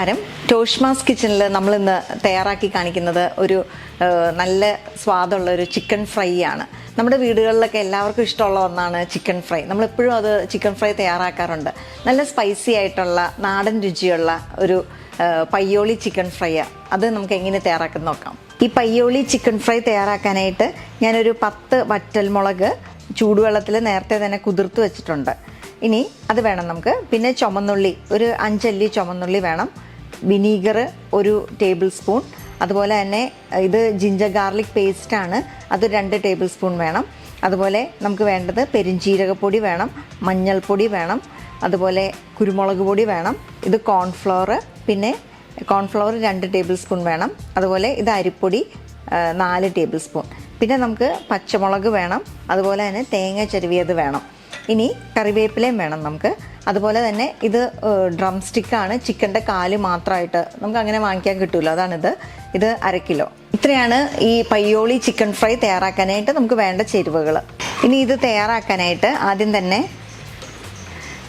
നമസ്കാരം. ടോഷ്മാസ് കിച്ചണിൽ നമ്മൾ ഇന്ന് തയ്യാറാക്കി കാണിക്കുന്നത് ഒരു നല്ല സ്വാദുള്ള ഒരു ചിക്കൻ ഫ്രൈ ആണ് നമ്മുടെ വീടുകളിലൊക്കെ എല്ലാവർക്കും ഇഷ്ടമുള്ള ഒന്നാണ് ചിക്കൻ ഫ്രൈ. നമ്മളെപ്പോഴും അത് ചിക്കൻ ഫ്രൈ തയ്യാറാക്കാറുണ്ട്. നല്ല സ്പൈസി ആയിട്ടുള്ള നാടൻ രുചിയുള്ള ഒരു പയ്യോളി ചിക്കൻ ഫ്രൈ അത് നമുക്ക് എങ്ങനെ തയ്യാറാക്കുന്ന നോക്കാം. ഈ പയ്യോളി ചിക്കൻ ഫ്രൈ തയ്യാറാക്കാനായിട്ട് ഞാനൊരു പത്ത് വറ്റൽമുളക് ചൂടുവെള്ളത്തിൽ നേരത്തെ തന്നെ കുതിർത്ത് വെച്ചിട്ടുണ്ട്. ഇനി അത് വേണം നമുക്ക്. പിന്നെ ചുമന്നുള്ളി ഒരു അഞ്ചല്ലി ചുമന്നുള്ളി വേണം. വിനീഗർ ഒരു ടേബിൾ സ്പൂൺ. അതുപോലെ തന്നെ ഇത് ജിഞ്ചർ ഗാർലിക് പേസ്റ്റ് ആണ്. അത് രണ്ട് ടേബിൾ സ്പൂൺ വേണം. അതുപോലെ നമുക്ക് വേണ്ടത് പെരുംജീരകപ്പൊടി വേണം മഞ്ഞൾപ്പൊടി വേണം അതുപോലെ കുരുമുളക് പൊടി വേണം ഇത് കോൺഫ്ലവർ പിന്നെ കോൺഫ്ലവർ രണ്ട് ടേബിൾ സ്പൂൺ വേണം അതുപോലെ ഇത് അരിപ്പൊടി നാല് ടേബിൾ സ്പൂൺ. പിന്നെ നമുക്ക് പച്ചമുളക് വേണം അതുപോലെ തന്നെ തേങ്ങ ചെരുവിയത് വേണം. ഇനി കറിവേപ്പിലയും വേണം നമുക്ക്. അതുപോലെ തന്നെ ഇത് ഡ്രം സ്റ്റിക്കാണ് ചിക്കന്റെ കാൽ മാത്രമായിട്ട് നമുക്ക് അങ്ങനെ വാങ്ങിക്കാൻ കിട്ടുമല്ലോ അതാണിത്. ഇത് അര കിലോ. ഇത്രയാണ് ഈ പയ്യോളി ചിക്കൻ ഫ്രൈ തയ്യാറാക്കാനായിട്ട് നമുക്ക് വേണ്ട ചേരുവകൾ. ഇനി ഇത് തയ്യാറാക്കാനായിട്ട് ആദ്യം തന്നെ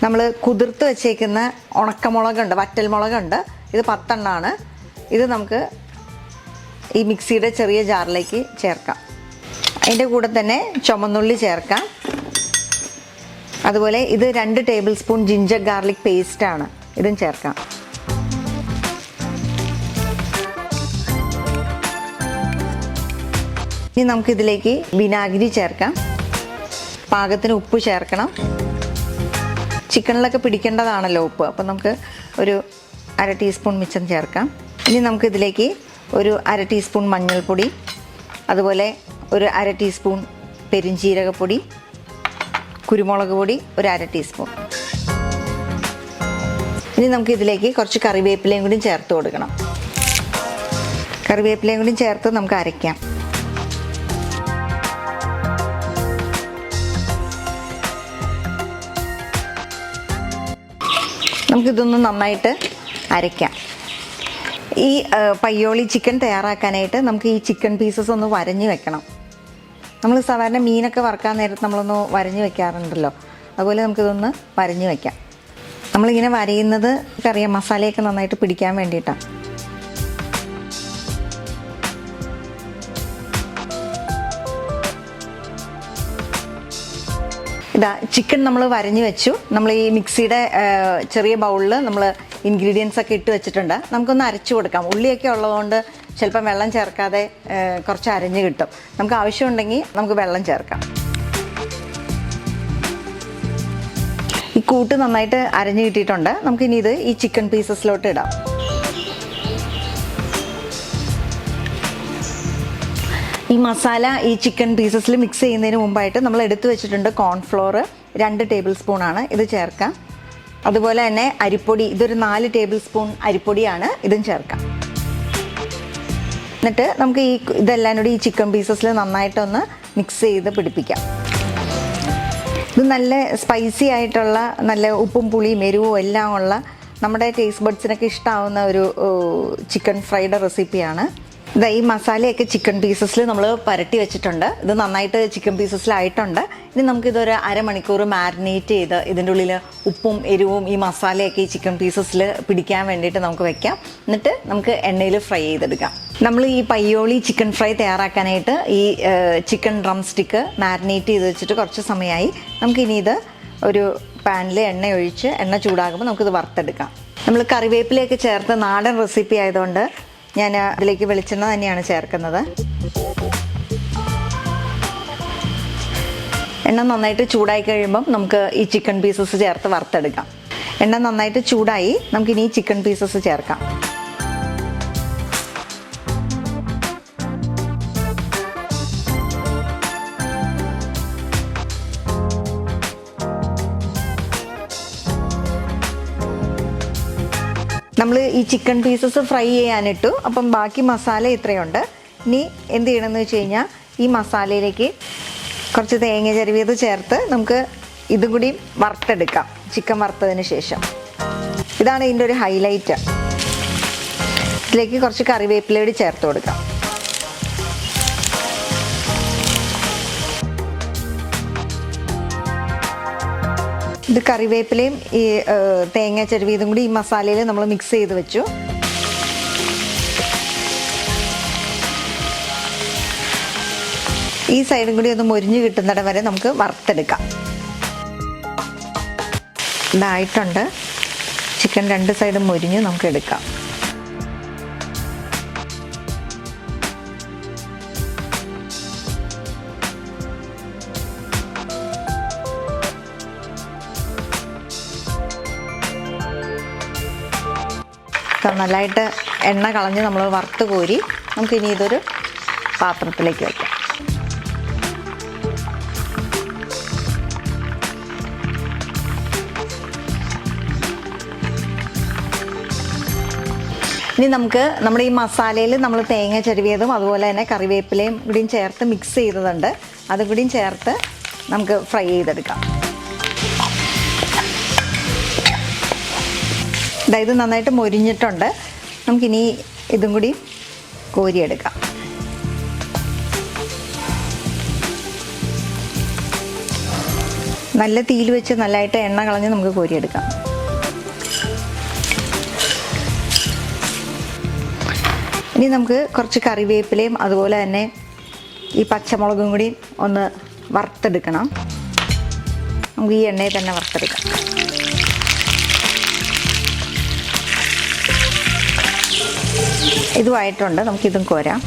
നമ്മൾ കുതിർത്ത് വെച്ചേക്കുന്ന ഉണക്കമുളകുണ്ട് വറ്റൽമുളകുണ്ട്. ഇത് പത്തെണ്ണമാണ് ഇത് നമുക്ക് ഈ മിക്സിയുടെ ചെറിയ ജാറിലേക്ക് ചേർക്കാം. അതിന്റെ കൂടെ തന്നെ ചുമന്നുള്ളി ചേർക്കാം. അതുപോലെ ഇത് രണ്ട് tablespoon ginger garlic paste ആണ്. ഇതും ചേർക്കാം. ഇനി നമുക്ക് ഇതിലേക്ക് വിനാഗിരി ചേർക്കാം. പാകത്തിന് ഉപ്പ് ചേർക്കണം. ചിക്കനിലൊക്കെ പിടിക്കേണ്ടതാണല്ലോ ഉപ്പ്. അപ്പം നമുക്ക് ഒരു അര ടീസ്പൂൺ മിച്ചം ചേർക്കാം. ഇനി നമുക്ക് ഇതിലേക്ക് ഒരു അര ടീസ്പൂൺ മഞ്ഞൾപ്പൊടി അതുപോലെ ഒരു അര ടീസ്പൂൺ പെരിഞ്ചീരകപ്പൊടി കുരുമുളക് പൊടി ഒരു അര ടീസ്പൂൺ. ഇനി നമുക്ക് ഇതിലേക്ക് കുറച്ച് കറിവേപ്പിലയും കൂടി ചേർത്ത് കൊടുക്കണം. കറിവേപ്പിലയും കൂടി ചേർത്ത് നമുക്ക് അരയ്ക്കാം. നമുക്കിതൊന്ന് നന്നായിട്ട് അരയ്ക്കാം. ഈ പയ്യോളി ചിക്കൻ തയ്യാറാക്കാനായിട്ട് നമുക്ക് ഈ ചിക്കൻ പീസസ് ഒന്ന് വരഞ്ഞ് വെക്കണം. നമ്മൾ സാധാരണ മീനൊക്കെ വറക്കാൻ നേരത്ത് നമ്മളൊന്ന് വരഞ്ഞ് വെക്കാറുണ്ടല്ലോ. അതുപോലെ നമുക്കിതൊന്ന് വരഞ്ഞ് വെക്കാം. നമ്മളിങ്ങനെ വരയുന്നത് നമുക്കറിയാം മസാലയൊക്കെ നന്നായിട്ട് പിടിക്കാൻ വേണ്ടിയിട്ടാണ് ഇതാ ചിക്കൻ നമ്മൾ വരഞ്ഞു വെച്ചു. നമ്മൾ ഈ മിക്സിയുടെ ചെറിയ ബൗളിൽ നമ്മൾ ഇൻഗ്രീഡിയൻസ് ഒക്കെ ഇട്ട് വെച്ചിട്ടുണ്ട്. നമുക്കൊന്ന് അരച്ചു കൊടുക്കാം. ഉള്ളിയൊക്കെ ഉള്ളതുകൊണ്ട് ചിലപ്പം വെള്ളം ചേർക്കാതെ കുറച്ച് അരഞ്ഞ് കിട്ടും. നമുക്ക് ആവശ്യമുണ്ടെങ്കിൽ നമുക്ക് വെള്ളം ചേർക്കാം. ഈ കൂട്ട് നന്നായിട്ട് അരഞ്ഞു കിട്ടിയിട്ടുണ്ട്. നമുക്കിനി ഇത് ഈ ചിക്കൻ പീസസിലോട്ട് ഇടാം. ഈ മസാല ഈ ചിക്കൻ പീസസിൽ മിക്സ് ചെയ്യുന്നതിന് മുമ്പായിട്ട് നമ്മൾ എടുത്തു വെച്ചിട്ടുണ്ട് കോൺഫ്ലോർ. രണ്ട് ടേബിൾ സ്പൂൺ ആണ് ഇത് ചേർക്കാം. അതുപോലെ തന്നെ അരിപ്പൊടി ഇതൊരു നാല് ടേബിൾ സ്പൂൺ അരിപ്പൊടിയാണ് ഇതും ചേർക്കാം. എന്നിട്ട് നമുക്ക് ഈ ഇതെല്ലാം കൂടി ഈ ചിക്കൻ പീസസിൽ നന്നായിട്ടൊന്ന് മിക്സ് ചെയ്ത് പിടിപ്പിക്കാം. ഇത് നല്ല സ്പൈസി ആയിട്ടുള്ള നല്ല ഉപ്പും പുളിയും എരിവും എല്ലാം ഉള്ള നമ്മുടെ ടേസ്റ്റ് ബഡ്സിനൊക്കെ ഇഷ്ടമാവുന്ന ഒരു ചിക്കൻ ഫ്രൈഡ് റെസിപ്പിയാണ് ഇതാ ഈ മസാലയൊക്കെ ചിക്കൻ പീസസിൽ നമ്മൾ പരട്ടി വെച്ചിട്ടുണ്ട്. ഇത് നന്നായിട്ട് ചിക്കൻ പീസസിലായിട്ടുണ്ട് ഇനി നമുക്കിതൊരു അരമണിക്കൂർ മാരിനേറ്റ് ചെയ്ത് ഇതിന്റെ ഉള്ളിൽ ഉപ്പും എരിവും ഈ മസാലയൊക്കെ ഈ ചിക്കൻ പീസസിൽ പിടിക്കാൻ വേണ്ടിയിട്ട് നമുക്ക് വെക്കാം. എന്നിട്ട് നമുക്ക് എണ്ണയിൽ ഫ്രൈ ചെയ്തെടുക്കാം. നമ്മൾ ഈ പയ്യോളി ചിക്കൻ ഫ്രൈ തയ്യാറാക്കാനായിട്ട് ഈ ചിക്കൻ ഡ്രം സ്റ്റിക്ക് മാരിനേറ്റ് ചെയ്ത് വെച്ചിട്ട് കുറച്ച് സമയമായി നമുക്കിനി ഇത് ഒരു പാനിൽ എണ്ണ ഒഴിച്ച് എണ്ണ ചൂടാകുമ്പോൾ നമുക്കിത് വറുത്തെടുക്കാം. നമ്മൾ കറിവേപ്പിലയൊക്കെ ചേർത്ത് നാടൻ റെസിപ്പി ആയതുകൊണ്ട് ഞാൻ അതിലേക്ക് വെളിച്ചെണ്ണ തന്നെയാണ് ചേർക്കുന്നത്. എണ്ണ നന്നായിട്ട് ചൂടായി കഴിയുമ്പം നമുക്ക് ഈ ചിക്കൻ പീസസ് ചേർത്ത് വറുത്തെടുക്കാം. എണ്ണ നന്നായിട്ട് ചൂടായി നമുക്കിനി ചിക്കൻ പീസസ് ചേർക്കാം. നമ്മൾ ഈ ചിക്കൻ പീസസ് ഫ്രൈ ചെയ്യാനിട്ടു. അപ്പം ബാക്കി മസാല ഇത്രയുണ്ട്. ഇനി എന്ത് ചെയ്യണമെന്ന് വെച്ച് കഴിഞ്ഞാൽ ഈ മസാലയിലേക്ക് കുറച്ച് തേങ്ങ ചരുവിയത് ചേർത്ത് നമുക്ക് ഇതും കൂടി വറുത്തെടുക്കാം. ചിക്കൻ വറുത്തതിന് ശേഷം. ഇതാണ് ഇതിന്റെ ഒരു ഹൈലൈറ്റ് ഇതിലേക്ക് കുറച്ച് കറിവേപ്പില കൂടി ചേർത്ത് കൊടുക്കാം. ഇത് കറിവേപ്പിലയും ഈ തേങ്ങ ചെരുവീതും കൂടി ഈ മസാലയിൽ നമ്മൾ മിക്സ് ചെയ്ത് വെച്ചു. ഈ സൈഡും കൂടി ഒന്ന് മൊരിഞ്ഞ് കിട്ടുന്നിടം വരെ നമുക്ക് വറുത്തെടുക്കാം. ഇതായിട്ടുണ്ട്. ചിക്കൻ രണ്ട് സൈഡും മൊരിഞ്ഞ് നമുക്ക് എടുക്കാം. നല്ലതായിട്ട് എണ്ണ കളഞ്ഞ് നമ്മൾ വറുത്ത് കോരി നമുക്ക് ഇനി ഇതൊരു പാത്രത്തിലേക്ക് വെക്കാം. ഇനി നമുക്ക് നമ്മുടെ ഈ മസാലയിൽ നമ്മൾ തേങ്ങ ചെരുവിയതും അതുപോലെ തന്നെ കറിവേപ്പിലയും കൂടിയും ചേർത്ത് മിക്സ് ചെയ്തതുണ്ട്. അതും കൂടിയും ചേർത്ത് നമുക്ക് ഫ്രൈ ചെയ്തെടുക്കാം. ഇത് നന്നായിട്ട് മൊരിഞ്ഞിട്ടുണ്ട്. നമുക്കിനി ഇതും കൂടി കോരിയെടുക്കാം. നല്ല തീയിൽ വെച്ച് നല്ലതായിട്ട് എണ്ണ കളഞ്ഞ് നമുക്ക് കോരിയെടുക്കാം. ഇനി നമുക്ക് കുറച്ച് കറിവേപ്പിലയും അതുപോലെ തന്നെ ഈ പച്ചമുളകും കൂടി ഒന്ന് വറുത്തെടുക്കണം. നമുക്ക് ഈ എണ്ണയിൽ തന്നെ വറുത്തെടുക്കാം. ഇതുമായിട്ടുണ്ട്. നമുക്കിതും കോരാം.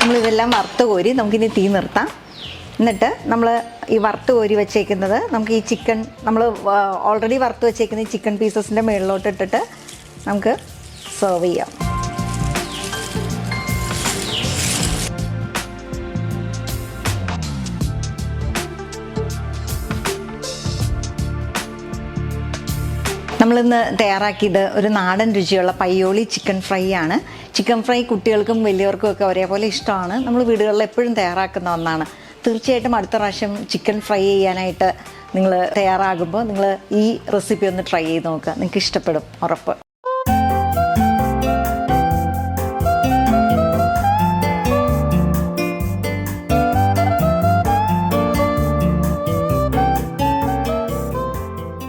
നമ്മളിതെല്ലാം വറുത്ത് കോരി നമുക്കിനി തീ നിർത്താം. എന്നിട്ട് നമ്മൾ ഈ വറുത്ത് കോരി വെച്ചേക്കുന്നത് നമുക്ക് ഈ ചിക്കൻ നമ്മൾ ഓൾറെഡി വറുത്ത് വെച്ചേക്കുന്ന ഈ ചിക്കൻ പീസസിന്റെ മുകളിലോട്ട് ഇട്ടിട്ട് നമുക്ക് സെർവ് ചെയ്യാം. നമ്മളിന്ന് തയ്യാറാക്കിയത് ഒരു നാടൻ രുചിയുള്ള പയ്യോളി ചിക്കൻ ഫ്രൈ ആണ് ചിക്കൻ ഫ്രൈ കുട്ടികൾക്കും വലിയവർക്കും ഒക്കെ ഒരേപോലെ ഇഷ്ടമാണ്. നമ്മൾ വീടുകളിൽ എപ്പോഴും തയ്യാറാക്കുന്ന ഒന്നാണ്. തീർച്ചയായിട്ടും അടുത്ത പ്രാവശ്യം ചിക്കൻ ഫ്രൈ ചെയ്യാനായിട്ട് നിങ്ങൾ തയ്യാറാകുമ്പോൾ നിങ്ങൾ ഈ റെസിപ്പി ഒന്ന് ട്രൈ ചെയ്ത് നോക്കുക. നിങ്ങൾക്ക് ഇഷ്ടപ്പെടും. ഉറപ്പ്.